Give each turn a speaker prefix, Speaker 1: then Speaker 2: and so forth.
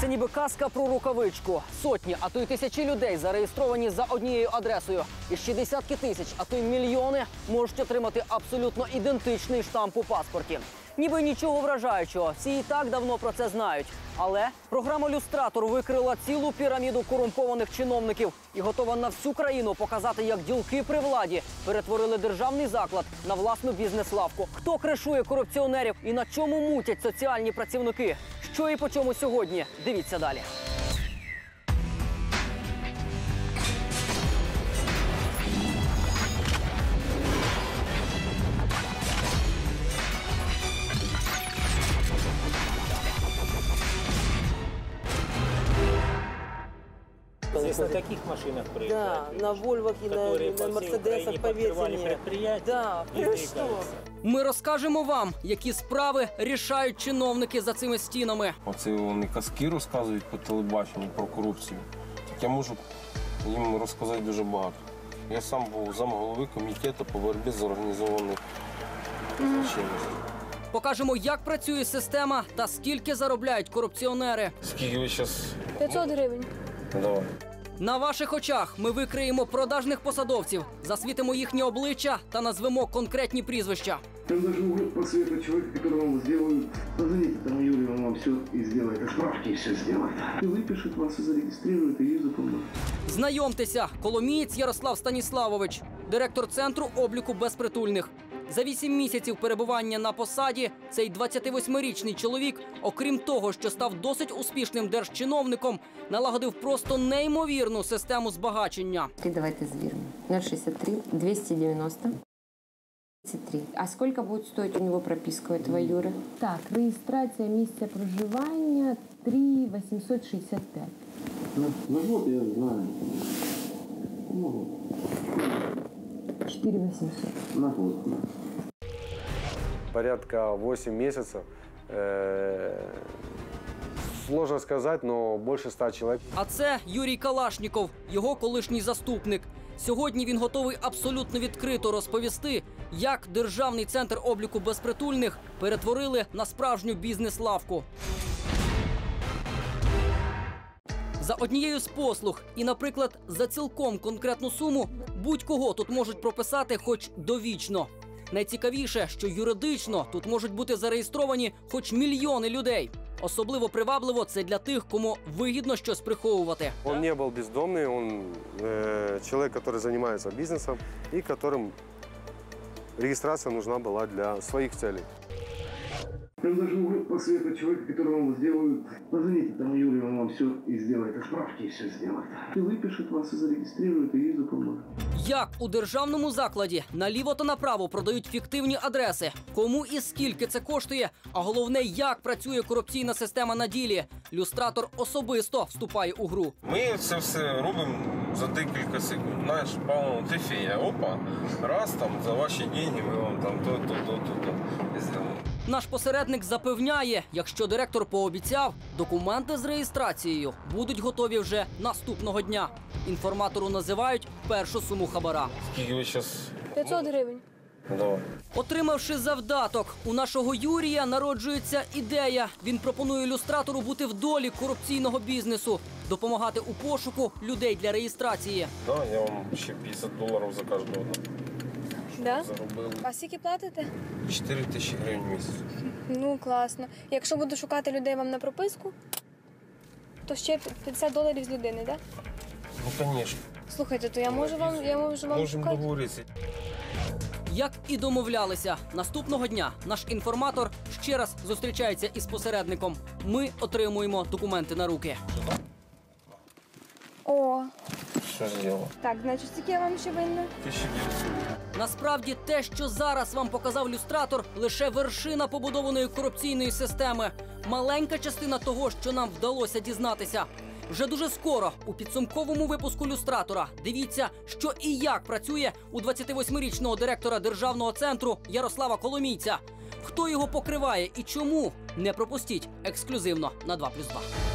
Speaker 1: Це ніби казка про рукавичку. Сотні, а то й тисячі людей зареєстровані за однією адресою. І ще десятки тисяч, а то й мільйони можуть отримати абсолютно ідентичний штамп у паспорті. Ніби нічого вражаючого, всі і так давно про це знають. Але програма люстратор викрила цілу піраміду корумпованих чиновників і готова на всю країну показати, як ділки при владі перетворили державний заклад на власну бізнес-лавку. Хто кришує корупціонерів і на чому мутять соціальні працівники? Що і по чому сьогодні? Дивіться далі.
Speaker 2: Здесь на таких машинах
Speaker 3: Да,
Speaker 2: проезжают.
Speaker 3: на Вольвах и на,
Speaker 2: которые
Speaker 3: на
Speaker 2: по всей
Speaker 3: Мерседесах,
Speaker 2: Украине
Speaker 3: поверьте
Speaker 2: подкрывали
Speaker 3: мне.
Speaker 2: предприятия
Speaker 3: Да,
Speaker 2: и
Speaker 3: вы
Speaker 2: заикаются.
Speaker 3: что?
Speaker 1: Ми розкажемо вам, які справи рішають чиновники за цими стінами.
Speaker 4: Оце вони казки розказують по телебаченню про корупцію. Так я можу їм розказати дуже багато. Я сам був замголови комітету по боротьбі з організованою злочинністю.
Speaker 1: Покажемо, як працює система та скільки заробляють корупціонери.
Speaker 4: Скільки ви зараз?
Speaker 5: 500 гривень.
Speaker 4: Давай.
Speaker 1: На ваших очах ми викриємо продажних посадовців, засвітимо їхні обличчя та назвемо конкретні прізвища.
Speaker 6: Там даже могут посоветовать человека, которого вам сделают. Позвоните там Юрию, он вам все и сделает. И справки все сделает. И выпишет вас, и зарегистрирует, и визу поможет.
Speaker 1: Знайомтеся, Коломієць Ярослав Станіславович, директор центру обліку безпритульних. За вісім місяців перебування на посаді цей 28-річний чоловік, окрім того, що став досить успішним держчиновником, налагодив просто неймовірну систему збагачення.
Speaker 7: І давайте звіримо. 063 290 33. А сколько будет стоить у него прописка у этого Юры?
Speaker 5: Так, реєстрація місця проживання 3865.
Speaker 6: Ну, ну вот, я знаю. Ну,
Speaker 5: 4800.
Speaker 6: на год.
Speaker 8: порядка 8 месяцев. Э, Сложно сказать, но больше 100 человек.
Speaker 1: А це Юрій Калашніков, його колишній заступник. Сьогодні він готовий абсолютно відкрито розповісти, як державний центр обліку безпритульних перетворили на справжню бізнес-лавку За однією з послуг, і, наприклад, за цілком конкретну суму будь-кого тут можуть прописати хоч довічно. Найцікавіше, що юридично тут можуть бути зареєстровані хоч мільйони людей. Особливо привабливо це для тих, кому вигідно щось приховувати.
Speaker 8: Он не был бездомный, он э, человек, который занимается бизнесом и которым регистрация нужна была для своих целей.
Speaker 6: Могут посоветовать человека, которому сделают. Позвоните тому Юрию, он вам все и сделает. И справки и все сделает. И выпишет вас, и зарегистрирует, и визу поможет.
Speaker 1: Як у державному закладі наліво та направо продають фіктивні адреси, кому і скільки це коштує, а головне, як працює корупційна система на ділі. Люстратор особисто вступає у гру.
Speaker 4: Ми це все робимо за декілька секунд. Знаєш, Павло, ти фея, опа, раз там за ваші деньги ми вам там то, то, то, то, то зробимо.
Speaker 1: Наш посередник запевняє, якщо директор пообіцяв, документи з реєстрацією будуть готові вже наступного дня. Інформатору називають першу суму хабара.
Speaker 4: Скільки ви зараз?
Speaker 5: 500 гривень.
Speaker 4: Давай.
Speaker 1: Отримавши завдаток, у нашого Юрія народжується ідея. Він пропонує ілюстратору бути в долі корупційного бізнесу, допомагати у пошуку людей для реєстрації.
Speaker 4: Да, я вам ще 50 доларів за кожного
Speaker 5: Да?
Speaker 4: заробив.
Speaker 5: А скільки платите?
Speaker 4: 4 тисячі гривень в місяць.
Speaker 5: Ну, класно. Якщо буду шукати людей вам на прописку, то ще 50 доларів з людини, так? Да?
Speaker 4: Ну, звісно.
Speaker 5: Слухайте, то я можу вам, я можу вам
Speaker 4: Можемо
Speaker 5: шукати.
Speaker 4: договоритися.
Speaker 1: Як і домовлялися, наступного дня наш інформатор ще раз зустрічається із посередником. Ми отримуємо документи на руки.
Speaker 5: О,
Speaker 4: Що зробив?
Speaker 5: так, значить, скільки я вам ще винна?
Speaker 4: 1900.
Speaker 1: Насправді, те, що зараз вам показав люстратор, лише вершина побудованої корупційної системи. Маленька частина того, що нам вдалося дізнатися. Вже дуже скоро у підсумковому випуску люстратора дивіться, що і як працює у 28-річного директора державного центру Ярослава Коломійця. Хто його покриває і чому? Не пропустіть ексклюзивно на 2+,2.